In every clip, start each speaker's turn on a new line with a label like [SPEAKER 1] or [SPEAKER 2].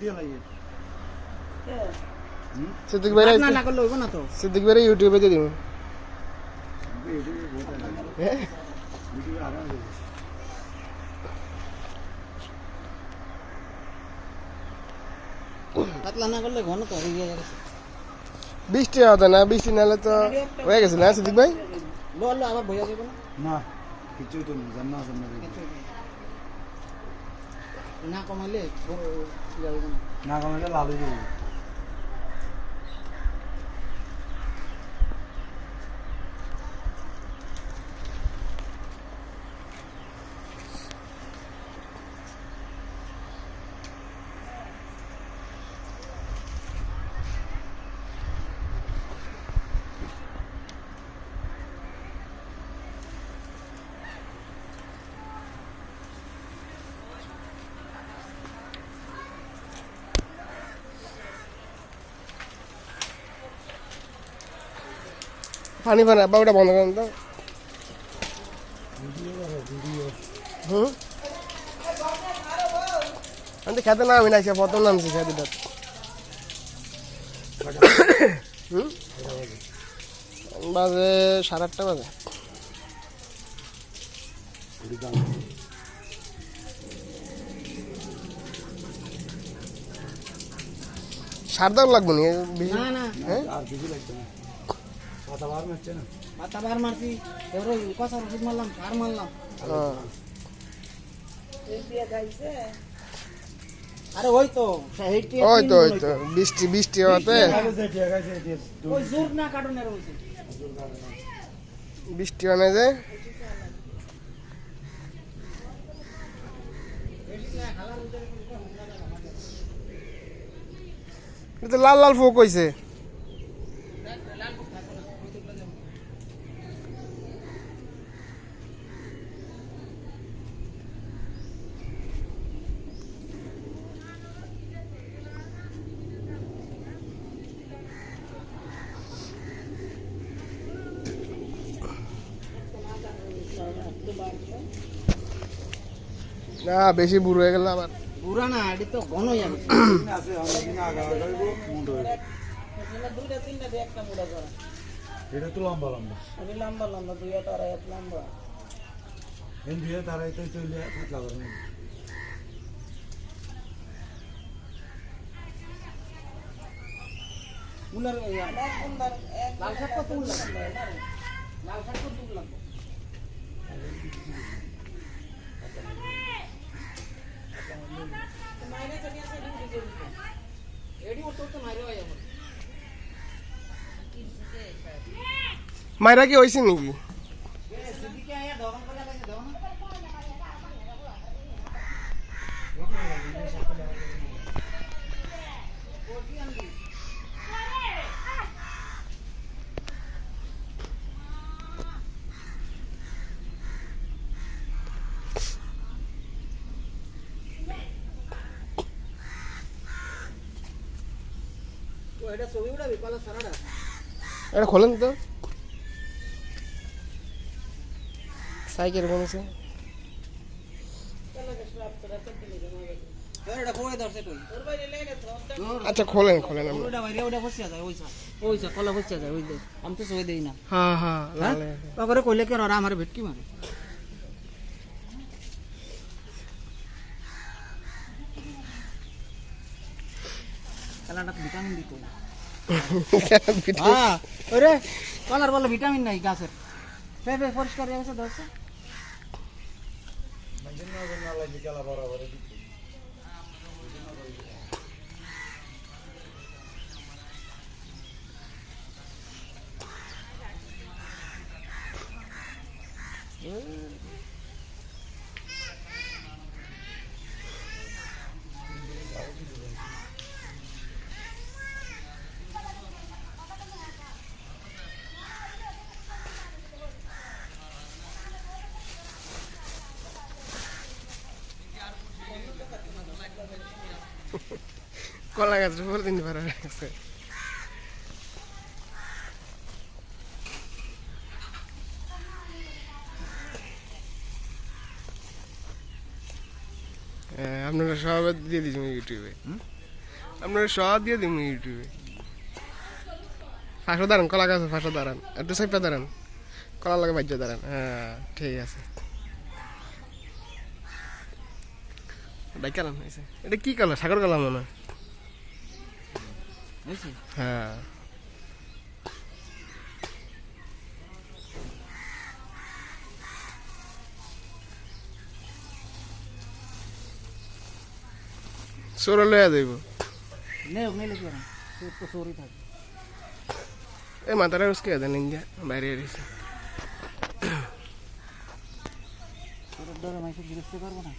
[SPEAKER 1] দিয়ে লাগে
[SPEAKER 2] সিদ্দিক ভাই
[SPEAKER 3] না না করলে হইব না তো
[SPEAKER 2] সিদ্দিক ভাই ইউটিউবে দিয়ে দিব
[SPEAKER 1] ইউটিউবে বহুত লাগে
[SPEAKER 2] হ্যাঁ
[SPEAKER 1] ইউটিউবে আরাম লাগে
[SPEAKER 3] পাতলা না করলে ঘন তো হয়ে গেছে
[SPEAKER 2] বৃষ্টি হবে না বৃষ্টি নাহলে তো হয়ে গেছে না সিদ্দিক ভাই
[SPEAKER 3] বলল আবার বইয়া দেবো না
[SPEAKER 1] না কিছুই তো নেই জান্না জান্না
[SPEAKER 3] না কমাইলে বড় ইয়া হইব না
[SPEAKER 1] না কমাইলে লাল
[SPEAKER 2] পানি ফানি আব্বা ওটা বন্ধ করেন তো। হুম? আমি তো খেতে নামি না সে প্রথম নামছি খেতে হুম? বাজে সাড়ে আটটা বাজে। সার দাও লাগবো নি? বেশি
[SPEAKER 3] না না।
[SPEAKER 2] হ্যাঁ?
[SPEAKER 1] মারছে না
[SPEAKER 3] মারছি। আরে ওই তো
[SPEAKER 2] ওই তো ওই তো বৃষ্টি বৃষ্টি হওয়াতে
[SPEAKER 1] ঠিক আছে ঠিক আছে ঠিক আছে।
[SPEAKER 3] ওই জোর না কাটুন এর
[SPEAKER 2] বৃষ্টি অনে যে লাল লাল ফোক হইছে না বেশি বুড়ো হয়ে গেল আবার
[SPEAKER 3] বুড়া না এটি তো ঘনই আমি।
[SPEAKER 1] আছে
[SPEAKER 3] দুইটা তিনটা দিয়ে একটা মুড়া করা
[SPEAKER 1] এটা তো লম্বা লম্বা।
[SPEAKER 3] আমি লম্বা লম্বা দুই হাত আড়াই হাত লম্বা।
[SPEAKER 1] এন দিয়ে তারাই তো চলে পাতলা করে
[SPEAKER 3] মুলার লাল শাক কত মূল লাগবে লাল শাক কত মূল লাগবে মাইরা
[SPEAKER 2] কি হয়েছে নাকি?
[SPEAKER 3] দোকান এটা
[SPEAKER 2] খোলেন তো। সাইকেল কমেছে আচ্ছা খোলেন খোলেন
[SPEAKER 3] আমি তো সই দেই না।
[SPEAKER 2] হ্যাঁ হ্যাঁ
[SPEAKER 3] হ্যাঁ? তারপরে কইলে কি ওরা আমার ভেটকি মারে? খেলাটা ভিটামিন দিত হ্যাঁ ওরে কলার বলে ভিটামিন নাই গাছের ফে ফে পরিষ্কার হয়ে গেছে ধরছে
[SPEAKER 1] মঞ্জিন
[SPEAKER 2] কলা গাছের উপর দিন পারা গেছে। আপনারা সবাই দিয়ে দিয়েছেন ইউটিউবে। আপনার সব দিয়ে দিন ইউটিউবে। ফাঁসো দাঁড়ান কলা গাছ ফাঁসো দাঁড়ান একটু সাইপা দাঁড়ান কলা লাগে বাজ্য দাঁড়ান। হ্যাঁ ঠিক আছে। কেন এটা কি কালার? সাগর কালার মনে হয়। হ্যাঁ। সরে লইয়া যাইব। এই মাথাটা উসকে দেন ইঙ্গা বাইরে এসে
[SPEAKER 4] ডরে মাইকে বিরক্ত করব না?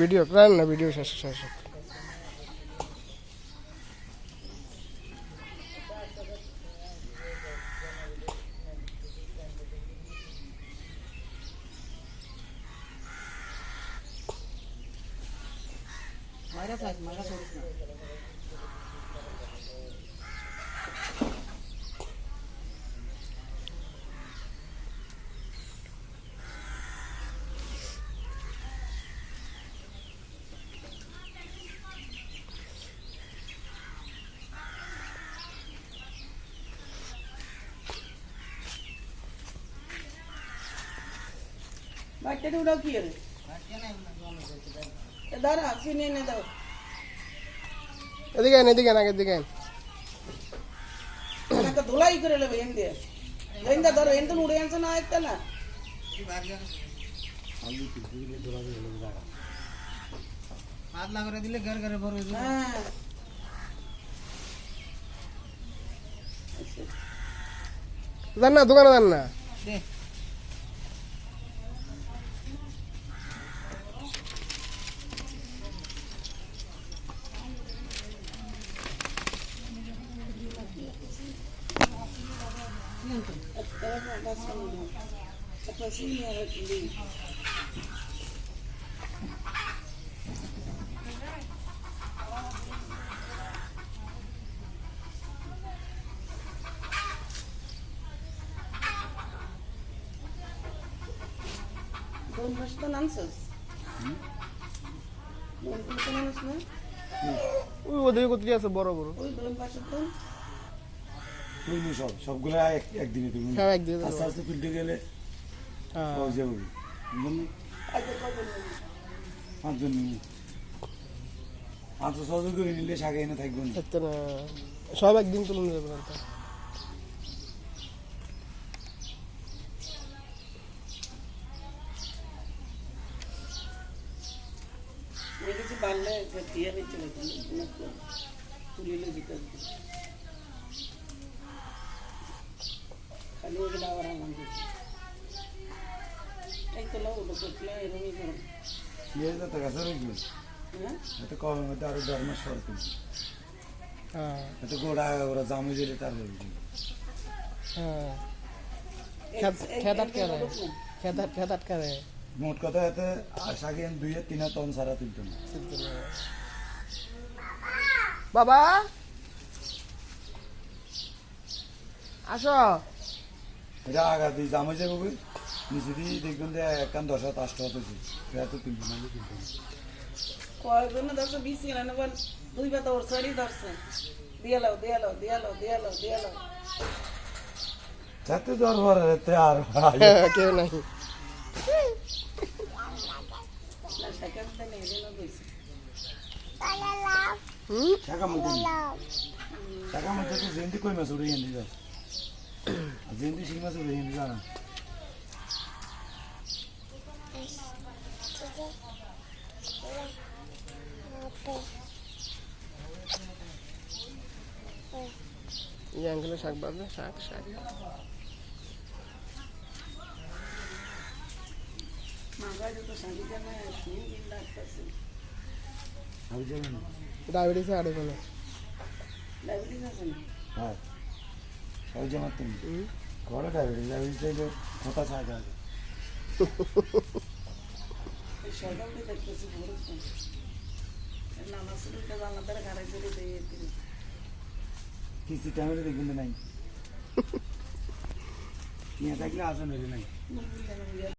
[SPEAKER 2] वीडियो ना वीडियो से से
[SPEAKER 4] से मारा पास मारा छोड़ বাচ্চাটা ওটাও কি এ দাঁড়া চিনি এনে দাও।
[SPEAKER 2] এদিকে আন এদিকে আন আগের দিকে আন
[SPEAKER 4] একটা ধুলাই করে নেবে এন দিয়ে। এন দিয়ে ধরো এন তো উড়ে আনছে না একটা না?
[SPEAKER 3] পাতলা করে দিলে ঘর ঘরে বড় হয়ে যাবে।
[SPEAKER 4] হ্যাঁ
[SPEAKER 2] জান না দোকানে জান না
[SPEAKER 3] দে
[SPEAKER 4] একটা চিনি আর একটু দিই। दोन
[SPEAKER 1] তুলবি সব সবগুলো একদিনে তুলবি আস্তে আস্তে তুলতে গেলে সহজ পাঁচজন পাঁচশো ছজন করে নিলে শাকে এনে থাকবে না।
[SPEAKER 2] সব একদিন তুলুন যাবে না
[SPEAKER 4] বাড়লে দিয়ে তুলিলে দিতে হতো। খালি ওগুলো আবার আমার দিচ্ছে এই তো লাউ ওটা করছিল এরকমই করো
[SPEAKER 1] ইয়ে যত গাছে রইবে
[SPEAKER 4] হ্যাঁ
[SPEAKER 1] এত কমের মধ্যে আরও দেড় মাস পর এত গোড়া ওরা জামু দিলে তার মোট কথা এতে শাকে দুই তিন টন সারা তুলতো না
[SPEAKER 2] বাবা, আসো।
[SPEAKER 1] এটা আগা দিয়ে জামু যাবে নিচে দিয়ে দেখবেন যে একখান দশ হাত আষ্ট হাত হয়েছে সেটা তো তুলবি না তুলতো না
[SPEAKER 4] কয়েকজন ধরছে? বিশ কিনা নেবেন দুই পাতা ওর সারি ধরছে। দিয়ে লাও দিয়ে লাও দিয়ে লাও দিয়ে লাও দিয়ে লাও।
[SPEAKER 1] যাতে জ্বর ভরে আর
[SPEAKER 2] কেউ নাই।
[SPEAKER 1] জেন্দি কই মাছ উড়ে হিন্দি যাস জেন্দি শিং মাছ উড়ে হিন্দি জানা
[SPEAKER 2] এই আঙ্কেলের শাক বাজবে শাক শাক
[SPEAKER 4] মাগা যত শাড়ি জামা শুনে দিন ডাক্তারছে
[SPEAKER 1] আমি জানি না
[SPEAKER 4] আছে
[SPEAKER 1] জামার তুমি
[SPEAKER 2] হুম
[SPEAKER 1] ঘরে ডায়াবেটিস ডায়াবেটিস চাইলে কথা ছাড়া যায়
[SPEAKER 4] এই দেখতেছি ভোর নামাজ দিয়ে
[SPEAKER 1] টাইমে দেখবেন নাই নিয়ে থাকলে আসে নইলে নাই